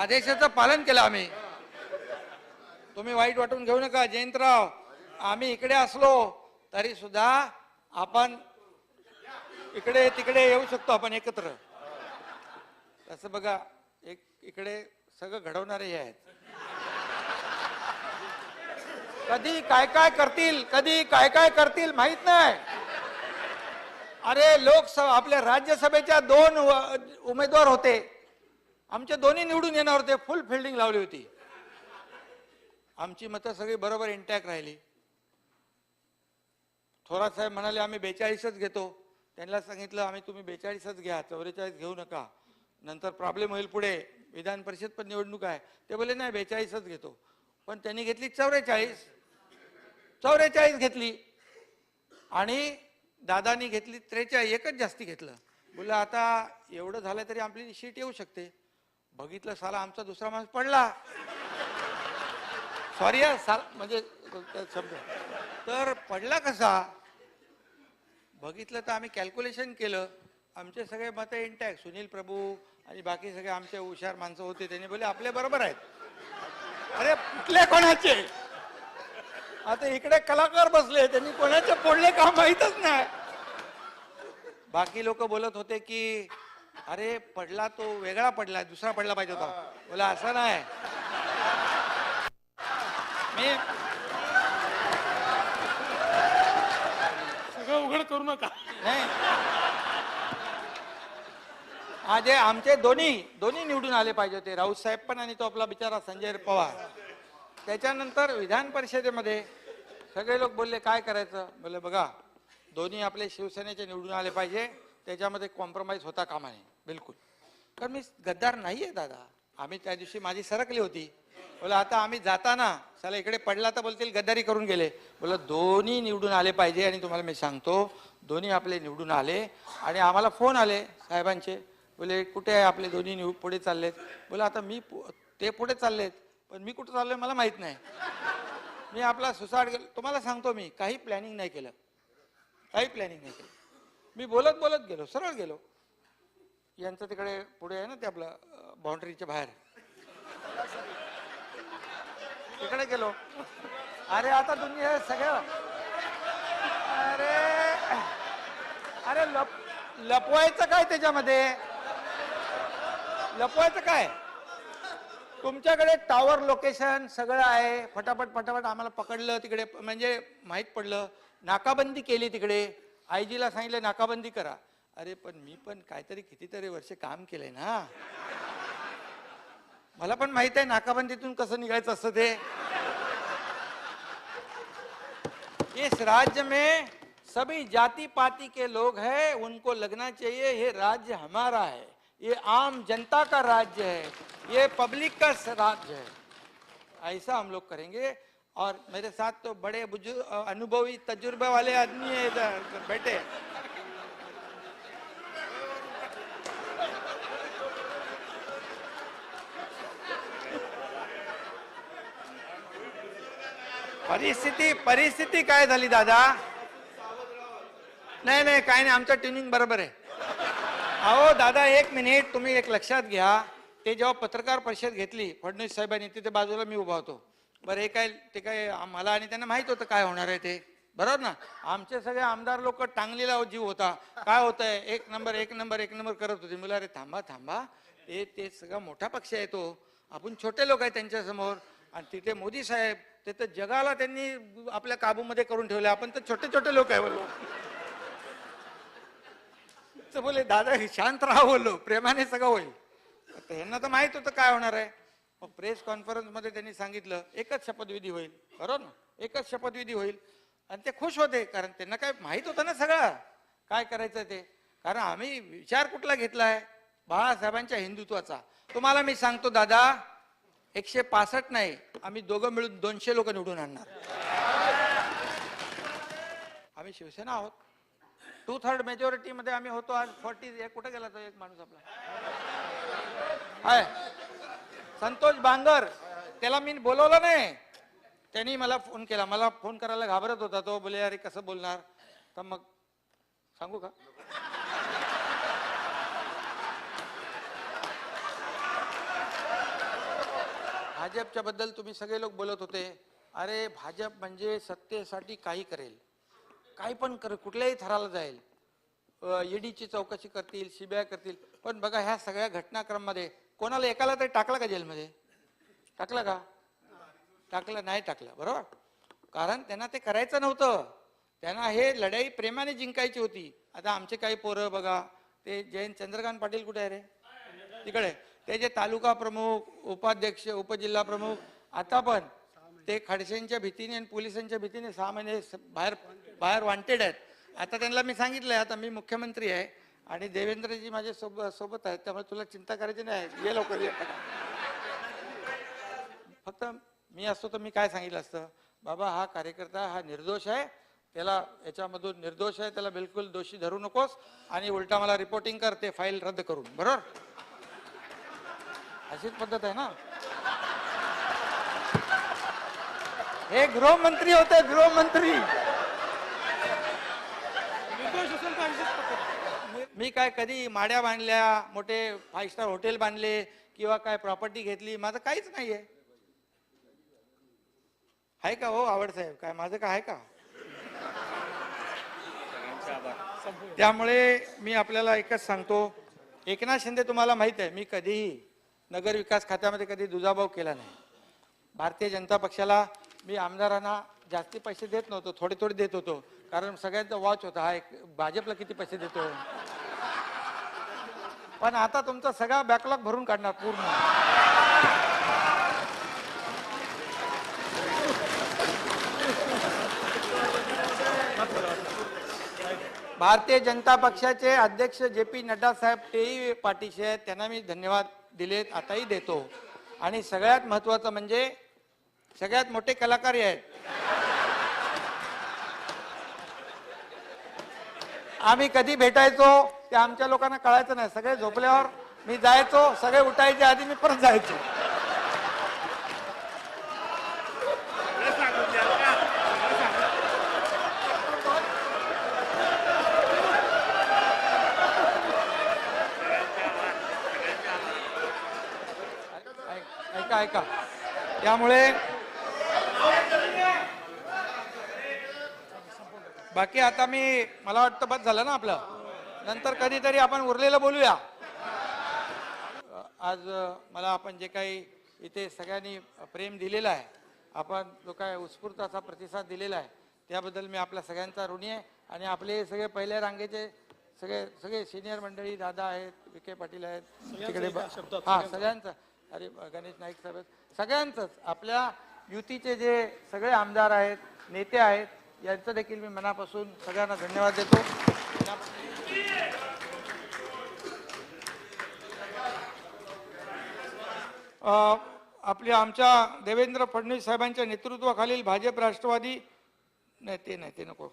आदेशाचं पालन केलं आम्ही. तुम्ही वाईट वाटून घेऊ नका जयंतराव. आम्ही इकडे असलो तरी सुद्धा आपण इकडे तिकडे येऊ शकतो आपण एकत्र. तसं बघा एक इकडे सगळं घडवणारे हे आहेत. कधी काय काय करतील कधी काय काय करतील माहीत नाही. अरे लोकसभा आपल्या राज्यसभेच्या दोन उमेदवार होते. आमच्या दोन्ही निवडून येणार होते फुल फिल्डिंग लावली होती. आमची मतं सगळी बरोबर इंटॅक्ट राहिली. थोरात साहेब म्हणाले आम्ही बेचाळीसच घेतो. त्यांना सांगितलं आम्ही तुम्ही बेचाळीसच घ्या चौवेचाळीस घेऊ नका. नंतर प्रॉब्लेम होईल पुढे. विधान परिषद पण निवडणूक आहे. ते बोले नाही बेचाळीसच घेतो. पण त्यांनी घेतली चौवेचाळीस. चौवेचाळीस घेतली. आणि दादानी घेतली त्रेचाळीस एकच जास्ती घेतलं. बोला आता एवढं झालं तरी आपली शीट येऊ शकते. बघितलं साला आमचा दुसरा माणूस पडला. सॉरी साल म्हणजे शब्द. तर पडला कसा? बघितलं तर आम्ही कॅल्क्युलेशन केलं. आमचे सगळे मतं इंटॅक्ट सुनील प्रभू आणि बाकी सगळे आमचे हुशार माणसं होते. त्यांनी बोले आपले बरोबर आहेत. अरे कुठले कोणाचे? आता इकडे कलाकार बसले. त्यांनी कोणाचे फोडले का माहीतच नाही. बाकी लोक बोलत होते की अरे पडला तो वेगळा पडला दुसरा पडला पाहिजे होता. बोला असं नाही. मी सगळं उघड करू नका. नाही. આજે आमचे दोन्ही दोन्ही निवडून आले पाहिजे होते. राऊत साहेब पण आणि तो आपला बिचारा संजय पवार. त्याच्यानंतर विधान परिषदेमध्ये सगळे लोक बोलले काय करायचं? बोलले बघा दोन्ही आपले शिवसेनेचे निवडून आले पाहिजे. त्याच्यामध्ये कॉम्प्रोमाइज होता कामा नये. बिलकुल. कारण मी गद्दार नाही आहे दादा. आम्ही त्या दिवशी माझी सरकली होती. बोला आता आम्ही जाताना चला इकडे पडला तर बोलतील गद्दारी करून गेले. बोला दोन्ही निवडून आले पाहिजे आणि तुम्हाला मी सांगतो दोन्ही आपले निवडून आले आणि आम्हाला फोन आले साहेबांचे. बोले कुठे आहे आपले दोन्ही निव पुढे चाललेत? बोला आता मी पु- ते पुढे चाललेत पण मी कुठे चाललोय मला माहीत नाही. मी आपला सुसाट गेलो तुम्हाला सांगतो मी काही प्लॅनिंग नाही केलं. काही प्लॅनिंग नाही केलं. मी बोलत बोलत गेलो सरळ गेलो. यांचं तिकडे पुढे आहे ना ते आपलं बाउंड्रीच्या बाहेर. तिकडे गेलो. अरे आता तुम्ही हे सगळं अरे अरे लप लपवायचं काय त्याच्यामध्ये? लपवायचं काय? तुमच्याकडे टॉवर लोकेशन सगळं आहे. फटाफट फटाफट आम्हाला पकडलं तिकडे म्हणजे माहीत पडलं. नाकाबंदी केली तिकडे. आयजीला सांगितलं नाकाबंदी करा. अरे पण मी पण काहीतरी कितीतरी वर्ष काम केलंय ना. मला पण माहीत आहे नाकाबंदीतून कसं निघायचं असतं ते. इस राज्य में सभी जाति पाति के लोग हैं उनको लगना चाहिए ये राज्य हमारा है. ये आम जनता का राज्य है. ये पब्लिक का राज्य है. ऐसा हम लोग करेंगे और मेरे साथ तो बड़े बुजुर्ग अनुभवी तजुर्बे वाले आदमी है इधर बैठे। परिस्थिती परिस्थिती काय झाली दादा? नाही नाही काय नाही आमचं ट्युनिंग बरोबर आहे. अहो दादा एक मिनिट तुम्ही एक लक्षात घ्या. ते जेव्हा पत्रकार परिषद घेतली फडणवीस साहेबांनी तिथे बाजूला मी उभा होतो. बरं हे काय ते काय मला आणि त्यांना माहीत होतं काय होणार आहे ते. बरोबर ना? आमचे सगळे आमदार लोक टांगलेला जीव होता. काय होत आहे एक नंबर एक नंबर एक नंबर करत होते. मुला अरे थांबा थांबा. ते ते सगळा मोठा पक्ष आहे तो. आपण छोटे लोक आहे त्यांच्यासमोर. आणि तिथे मोदी साहेब ते तर जगाला त्यांनी आपल्या काबूमध्ये करून ठेवले आपण तर छोटे छोटे लोक आहे बोलो तर बोले दादा हे शांत राहा बोललो. प्रेमाने सगळं होईल. आता यांना तर माहीत होतं काय होणार आहे. मग प्रेस कॉन्फरन्समध्ये त्यांनी सांगितलं एकच शपथविधी होईल. बरोबर ना? एकच शपथविधी होईल. आणि ते खुश होते कारण त्यांना काय माहीत होतं ना सगळं. काय करायचं ते? कारण आम्ही विचार कुठला घेतला आहे बाळासाहेबांच्या हिंदुत्वाचा. तुम्हाला मी सांगतो दादा एकशे पासष्ट नाही आम्ही दोघं मिळून दोनशे लोक निवडून आणणार. आम्ही शिवसेना आहोत. टू थर्ड मेजॉरिटीमध्ये आम्ही होतो आज. फॉर्टी कुठे गेला तो एक माणूस आपला? हाय. संतोष बांगर त्याला मी बोलवलं नाही. त्यांनी मला फोन केला. मला फोन करायला घाबरत होता. तो बोले अरे कसं बोलणार? तर मग सांगू का? भाजपच्या बद्दल तुम्ही सगळे लोक बोलत होते. अरे भाजप म्हणजे सत्तेसाठी काही करेल. काही पण कर कुठल्याही थराला जाईल. ईडीची चौकशी करतील सीबीआय करतील. पण बघा ह्या सगळ्या घटनाक्रममध्ये कोणाला एकाला तरी टाकलं का जेलमध्ये? टाकलं का? टाकलं नाही टाकलं. बरोबर? कारण त्यांना ते करायचं नव्हतं. त्यांना हे लढाई प्रेमाने जिंकायची होती. आता आमचे काही पोरं बघा ते जयंत चंद्रकांत पाटील कुठे आहे रे? तिकडे. ते जे तालुका प्रमुख उपाध्यक्ष उपजिल्हा प्रमुख आता पण ते खडसेंच्या भीतीने आणि पोलिसांच्या भीतीने सहा महिने स- बाहेर बाहेर वॉन्टेड आहेत. आता त्यांना मी सांगितलंय आता मी मुख्यमंत्री आहे. आणि देवेंद्रजी माझ्या सोबत सोबत आहेत त्यामुळे तुला चिंता करायची नाही. ये लवकर ये. फक्त मी असतो तर मी काय सांगितलं असतं? बाबा हा कार्यकर्ता हा निर्दोष आहे. त्याला याच्यामधून निर्दोष आहे त्याला बिलकुल दोषी धरू नकोस. आणि उलटा मला रिपोर्टिंग कर ते फाईल रद्द करून. बरोबर? अशीच पद्धत आहे ना? हे गृहमंत्री होते गृहमंत्री. मी- काय कधी माड्या बांधल्या मोठे फाईव्ह स्टार हॉटेल बांधले किंवा काय प्रॉपर्टी घेतली माझं काहीच नाही आहे का हो आवड साहेब? काय माझं काय आहे का? त्यामुळे मी आपल्याला एकच सांगतो एकनाथ शिंदे तुम्हाला माहीत आहे मी कधीही नगर विकास खात्यामध्ये कधी दुजाभाव केला नाही. भारतीय जनता पक्षाला मी आमदारांना जास्ती पैसे देत नव्हतो थोडे थोडे देत होतो कारण सगळ्यांचा वॉच होता हा एक भाजपला किती पैसे देतो? पण आता तुमचा सगळा बॅकलॉग भरून काढणार पूर्ण. भारतीय जनता पक्षाचे अध्यक्ष जे पी नड्डा साहेब तेही पाठीशी आहेत. त्यांना मी धन्यवाद दिलेत आताही देतो. आणि सगळ्यात महत्वाचं म्हणजे सगळ्यात मोठे कलाकार आहेत. आम्ही कधी भेटायचो? ते आमच्या लोकांना कळायचं नाही. सगळे झोपल्यावर मी जायचो सगळे उठायच्या आधी मी परत जायचो. ऐका ऐका. त्यामुळे बाकी आता मी मला वाटतं बस झालं ना आपलं? नंतर कधीतरी आपण उरलेलं बोलूया. आज मला आपण जे काही इथे सगळ्यांनी प्रेम दिलेलं आहे आपण जो काय उत्स्फूर्त असा प्रतिसाद दिलेला आहे त्याबद्दल मी आपल्या सगळ्यांचा ऋणी आहे आणि आपले सगळे पहिल्या रांगेचे सगळे सगळे सिनियर मंडळी दादा आहेत विखे पाटील आहेत तिकडे हा सगळ्यांचं. अरे गणेश नाईक साहेब सगळ्यांचंच आपल्या युतीचे जे सगळे आमदार आहेत नेते आहेत यांचं देखील मी मनापासून सगळ्यांना धन्यवाद देतो. आपल्या आमच्या देवेंद्र फडणवीस साहेबांच्या नेतृत्वाखालील भाजप राष्ट्रवादी नाही ते नाही ते नको.